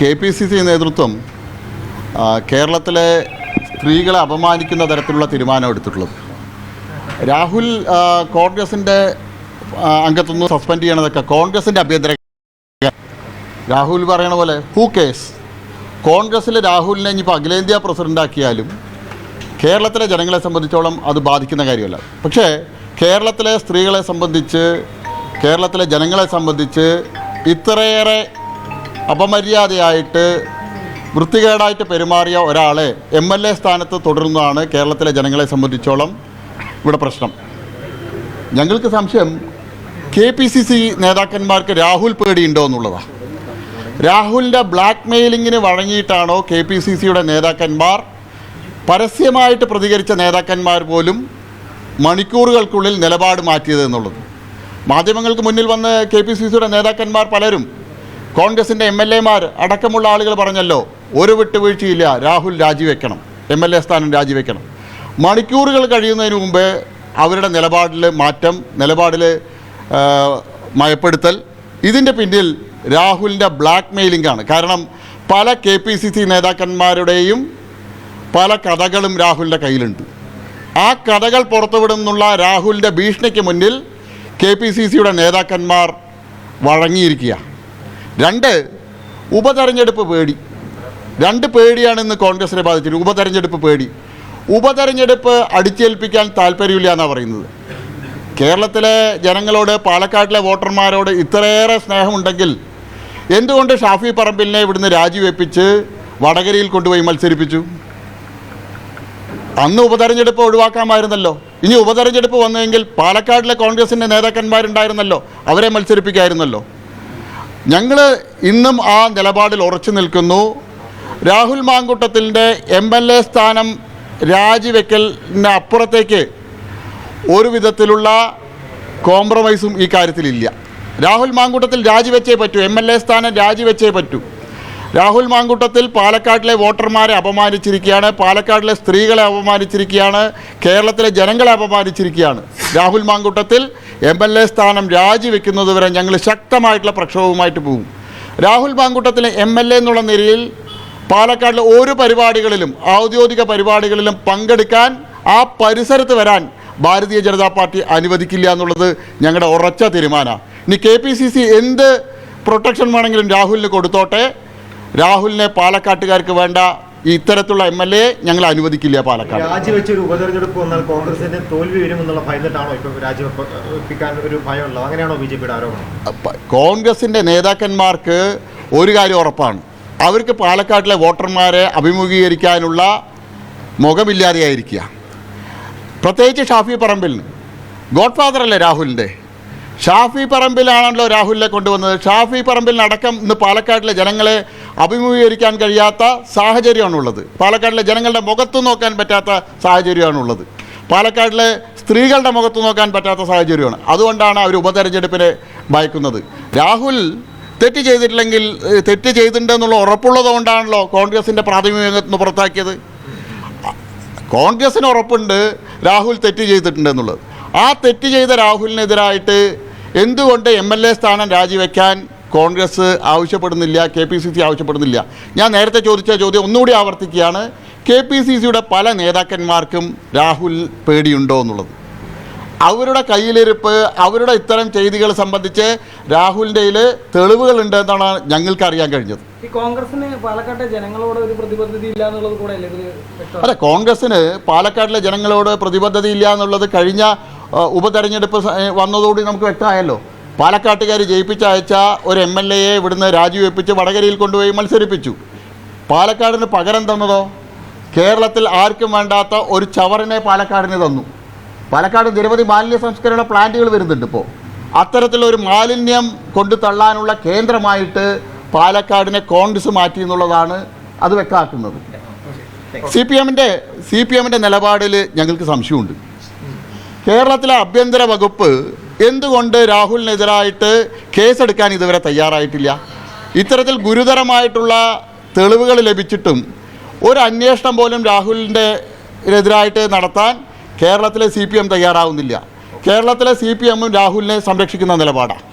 K P C C നേതൃത്വം കേരളത്തിലെ സ്ത്രീകളെ അപമാനിക്കുന്ന തരത്തിലുള്ള തീരുമാനം എടുത്തിട്ടുള്ളത്. രാഹുൽ കോൺഗ്രസിന്റെ അംഗത്തൊന്ന് സസ്പെൻഡ് ചെയ്യണതൊക്കെ കോൺഗ്രസിന്റെ അഭ്യന്തര രാഹുൽ പറയണ പോലെ ഹൂ കേസ് കോൺഗ്രസ്സിൽ രാഹുലിനെ ഇനിയിപ്പോൾ അഖിലേന്ത്യാ പ്രസിഡന്റാക്കിയാലും കേരളത്തിലെ ജനങ്ങളെ സംബന്ധിച്ചോളം അത് ബാധിക്കുന്ന കാര്യമല്ല. പക്ഷേ കേരളത്തിലെ സ്ത്രീകളെ സംബന്ധിച്ച് കേരളത്തിലെ ജനങ്ങളെ സംബന്ധിച്ച് ഇത്രയേറെ അപമര്യാദയായിട്ട് വൃത്തികേടായിട്ട് പെരുമാറിയ ഒരാളെ എം എൽ എ സ്ഥാനത്ത് തുടരുന്നതാണ് കേരളത്തിലെ ജനങ്ങളെ സംബന്ധിച്ചോളം ഇവിടെ പ്രശ്നം. ഞങ്ങൾക്ക് സംശയം കെ പി സി സി നേതാക്കന്മാർക്ക് രാഹുൽ പേടിയുണ്ടോ എന്നുള്ളതാണ് രാഹുലിന്റെ ബ്ലാക്ക് മെയിലിങ്ങിന് വഴങ്ങിയിട്ടാണോ കെ പി സി സിയുടെ നേതാക്കന്മാർ പരസ്യമായിട്ട് പ്രതികരിച്ച നേതാക്കന്മാർ പോലും മണിക്കൂറുകൾക്കുള്ളിൽ നിലപാട് മാറ്റിയത് എന്നുള്ളത്. മാധ്യമങ്ങൾക്ക് മുന്നിൽ വന്ന് കെ പി സി സിയുടെ നേതാക്കന്മാർ പലരും കോൺഗ്രസിന്റെ എം എൽ എമാർ അടക്കമുള്ള ആളുകൾ പറഞ്ഞല്ലോ ഒരു വിട്ടുവീഴ്ചയില്ല രാഹുൽ രാജിവെക്കണം എം എൽ എ സ്ഥാനം രാജിവെക്കണം. മണിക്കൂറുകൾ കഴിയുന്നതിന് മുമ്പ് അവരുടെ നിലപാടിൽ മാറ്റം നിലപാടിൽ മയപ്പെടുത്തൽ. ഇതിന്റെ പിന്നിൽ രാഹുലിന്റെ ബ്ലാക്ക് മെയിലിംഗ് ആണ്. കാരണം പല കെ പി സി സി നേതാക്കന്മാരുടെയും പല കഥകളും രാഹുലിന്റെ കയ്യിലുണ്ട്. ആ കഥകൾ പുറത്തുവിടുന്നുള്ള രാഹുലിന്റെ ഭീഷണിക്ക് മുന്നിൽ കെ പി സി സിയുടെ നേതാക്കന്മാർ വഴങ്ങിയിരിക്കുക രണ്ട് ഉപതെരഞ്ഞെടുപ്പ് പേടി. രണ്ട് പേടിയാണ് ഇന്ന് കോൺഗ്രസിനെ ബാധിച്ചത്. ഉപതെരഞ്ഞെടുപ്പ് പേടി. ഉപതെരഞ്ഞെടുപ്പ് അടിച്ചേൽപ്പിക്കാൻ താല്പര്യമില്ല എന്നാണ് പറയുന്നത്. കേരളത്തിലെ ജനങ്ങളോട് പാലക്കാട്ടിലെ വോട്ടർമാരോട് ഇത്രയേറെ സ്നേഹമുണ്ടെങ്കിൽ എന്തുകൊണ്ട് ഷാഫി പറമ്പിലിനെ ഇവിടുന്ന് രാജിവെപ്പിച്ച് വടകരയിൽ കൊണ്ടുപോയി മത്സരിപ്പിച്ചു? അന്ന് ഉപതെരഞ്ഞെടുപ്പ് ഒഴിവാക്കാമായിരുന്നല്ലോ. ഇനി ഉപതെരഞ്ഞെടുപ്പ് വന്നെങ്കിൽ പാലക്കാടിലെ കോൺഗ്രസിന്റെ നേതാക്കന്മാരുണ്ടായിരുന്നല്ലോ. അവരെ മത്സരിപ്പിക്കായിരുന്നല്ലോ. ഞങ്ങൾ ഇന്നും ആ നിലപാടിൽ ഉറച്ചു നിൽക്കുന്നു. രാഹുൽ മാങ്കുട്ടത്തിന്റെ എം എൽ എ സ്ഥാനം രാജിവെക്കലിന് അപ്പുറത്തേക്ക് ഒരു വിധത്തിലുള്ള കോംപ്രമൈസും ഈ കാര്യത്തിലില്ല. രാഹുൽ മാങ്കൂട്ടത്തിൽ രാജിവെച്ചേ പറ്റൂ എം എൽ എ സ്ഥാനം രാജിവെച്ചേ പറ്റൂ. രാഹുൽ മാങ്കുട്ടത്തിൽ പാലക്കാട്ടിലെ വോട്ടർമാരെ അപമാനിച്ചിരിക്കുകയാണ്. പാലക്കാട്ടിലെ സ്ത്രീകളെ അപമാനിച്ചിരിക്കുകയാണ്. കേരളത്തിലെ ജനങ്ങളെ അപമാനിച്ചിരിക്കുകയാണ്. Rahul Mamkootathil M L A സ്ഥാനം രാജിവെക്കുന്നതുവരെ ഞങ്ങൾ ശക്തമായിട്ടുള്ള പ്രക്ഷോഭവുമായിട്ട് പോകും. രാഹുൽ മാങ്കൂട്ടത്തിലെ എം എൽ എ എന്നുള്ള നിലയിൽ പാലക്കാട്ടിലെ ഓരോ പരിപാടികളിലും ഔദ്യോഗിക പരിപാടികളിലും പങ്കെടുക്കാൻ ആ പരിസരത്ത് വരാൻ ഭാരതീയ ജനതാ പാർട്ടി അനുവദിക്കില്ല എന്നുള്ളത് ഞങ്ങളുടെ ഉറച്ച തീരുമാനമാണ്. ഇനി കെ പി സി സി എന്ത് പ്രൊട്ടക്ഷൻ വേണമെങ്കിലും രാഹുലിന് കൊടുത്തോട്ടെ. രാഹുലിനെ പാലക്കാട്ടുകാർക്ക് വേണ്ട ഇത്തരത്തിലുള്ള എം എൽ എ ഞങ്ങൾ അനുവദിക്കില്ല പാലക്കാട്. രാജിവെച്ചൊരു ഉപതെരഞ്ഞെടുപ്പ് വന്നാൽ കോൺഗ്രസിന്റെ തോൽവി വരുമെന്നുള്ള ഭയന്നിട്ടാണോ ഇപ്പൊ രാജിവെപ്പിക്കാൻ ഒരു ഭയമുള്ളത്? അങ്ങനെയാണോ ബി ജെ പിയുടെ ആരോപണം കോൺഗ്രസിന്റെ നേതാക്കന്മാർക്ക് ഒരു കാര്യം ഉറപ്പാണ്. അവർക്ക് പാലക്കാട്ടിലെ വോട്ടർമാരെ അഭിമുഖീകരിക്കാനുള്ള മുഖമില്ലാതെയായിരിക്കുക. പ്രത്യേകിച്ച് ഷാഫി പറമ്പിൽ ഗോഡ് ഫാദർ അല്ലേ രാഹുലിന്റെ ഷാഫി പറമ്പിലാണല്ലോ രാഹുലിനെ കൊണ്ടുവന്നത്. ഷാഫി പറമ്പിലിനടക്കം ഇന്ന് പാലക്കാട്ടിലെ ജനങ്ങളെ അഭിമുഖീകരിക്കാൻ കഴിയാത്ത സാഹചര്യമാണുള്ളത്. പാലക്കാടിലെ ജനങ്ങളുടെ മുഖത്ത് നോക്കാൻ പറ്റാത്ത സാഹചര്യമാണുള്ളത്. പാലക്കാടിലെ സ്ത്രീകളുടെ മുഖത്ത് നോക്കാൻ പറ്റാത്ത സാഹചര്യമാണ്. അതുകൊണ്ടാണ് അവർ ഉപതെരഞ്ഞെടുപ്പിനെ ഭയക്കുന്നത്. രാഹുൽ തെറ്റ് ചെയ്തിട്ടില്ലെങ്കിൽ തെറ്റ് ചെയ്തിട്ടുണ്ടെന്നുള്ള ഉറപ്പുള്ളത് കൊണ്ടാണല്ലോ കോൺഗ്രസിന്റെ പ്രാഥമിക രംഗത്ത് നിന്ന് പുറത്താക്കിയത്. കോൺഗ്രസിന് ഉറപ്പുണ്ട് രാഹുൽ തെറ്റ് ചെയ്തിട്ടുണ്ടെന്നുള്ളത്. ആ തെറ്റ് ചെയ്ത രാഹുലിനെതിരായിട്ട് എന്തുകൊണ്ട് എം എൽ എ സ്ഥാനം രാജിവെക്കാൻ കോൺഗ്രസ് ആവശ്യപ്പെടുന്നില്ല കെ പി സി സി ആവശ്യപ്പെടുന്നില്ല. ഞാൻ നേരത്തെ ചോദിച്ച ചോദ്യം ഒന്നുകൂടി ആവർത്തിക്കുകയാണ്. കെ പി സി സിയുടെ പല നേതാക്കന്മാർക്കും രാഹുൽ പേടിയുണ്ടോ എന്നുള്ളത്. അവരുടെ കയ്യിലിരിപ്പ് അവരുടെ ഇത്തരം ചെയ്തികൾ സംബന്ധിച്ച് രാഹുലിന്റെ തെളിവുകൾ തെളിവുകളുണ്ട് എന്നാണ് ഞങ്ങൾക്ക് അറിയാൻ കഴിഞ്ഞത്. കോൺഗ്രസിന് പാലക്കാട്ടെ ജനങ്ങളോട് ഒരു പ്രതിബദ്ധത ഇല്ല എന്നുള്ളത് കൂടെ അല്ലേ ഇത് അല്ല കോൺഗ്രസ്സിന് പാലക്കാട്ടിലെ ജനങ്ങളോട് പ്രതിബദ്ധതയില്ല എന്നുള്ളത് കഴിഞ്ഞ ഉപതെരഞ്ഞെടുപ്പ് വന്നതോടുകൂടി നമുക്ക് വ്യക്തമായല്ലോ. പാലക്കാട്ടുകാർ ജയിപ്പിച്ച അയച്ച ഒരു എം എൽ എയെ ഇവിടുന്ന് രാജിവെപ്പിച്ച് വടകരയിൽ കൊണ്ടുപോയി മത്സരിപ്പിച്ചു. പാലക്കാടിന് പകരം തന്നതോ? കേരളത്തിൽ ആർക്കും വേണ്ടാത്ത ഒരു ചവറിനെ പാലക്കാടിന് തന്നു. പാലക്കാട് നിരവധി മാലിന്യ സംസ്കരണ പ്ലാന്റുകൾ വരുന്നുണ്ട് ഇപ്പോൾ അത്തരത്തിലൊരു മാലിന്യം കൊണ്ടു തള്ളാനുള്ള കേന്ദ്രമായിട്ട് പാലക്കാടിനെ കോൺഗ്രസ് മാറ്റി എന്നുള്ളതാണ് അത് വ്യക്തമാക്കുന്നത്. സി പി എമ്മിന്റെ സി പി എമ്മിന്റെ നിലപാടിൽ ഞങ്ങൾക്ക് സംശയമുണ്ട്. കേരളത്തിലെ ആഭ്യന്തര വകുപ്പ് എന്തുകൊണ്ട് രാഹുലിനെതിരായിട്ട് കേസെടുക്കാൻ ഇതുവരെ തയ്യാറായിട്ടില്ല? ഇത്തരത്തിൽ ഗുരുതരമായിട്ടുള്ള തെളിവുകൾ ലഭിച്ചിട്ടും ഒരു അന്വേഷണം പോലും രാഹുലിന്റെ എതിരായിട്ട് നടത്താൻ കേരളത്തിലെ സി പി എം തയ്യാറാവുന്നില്ല. കേരളത്തിലെ സി പി എമ്മും രാഹുലിനെ സംരക്ഷിക്കുന്ന നിലപാടാണ്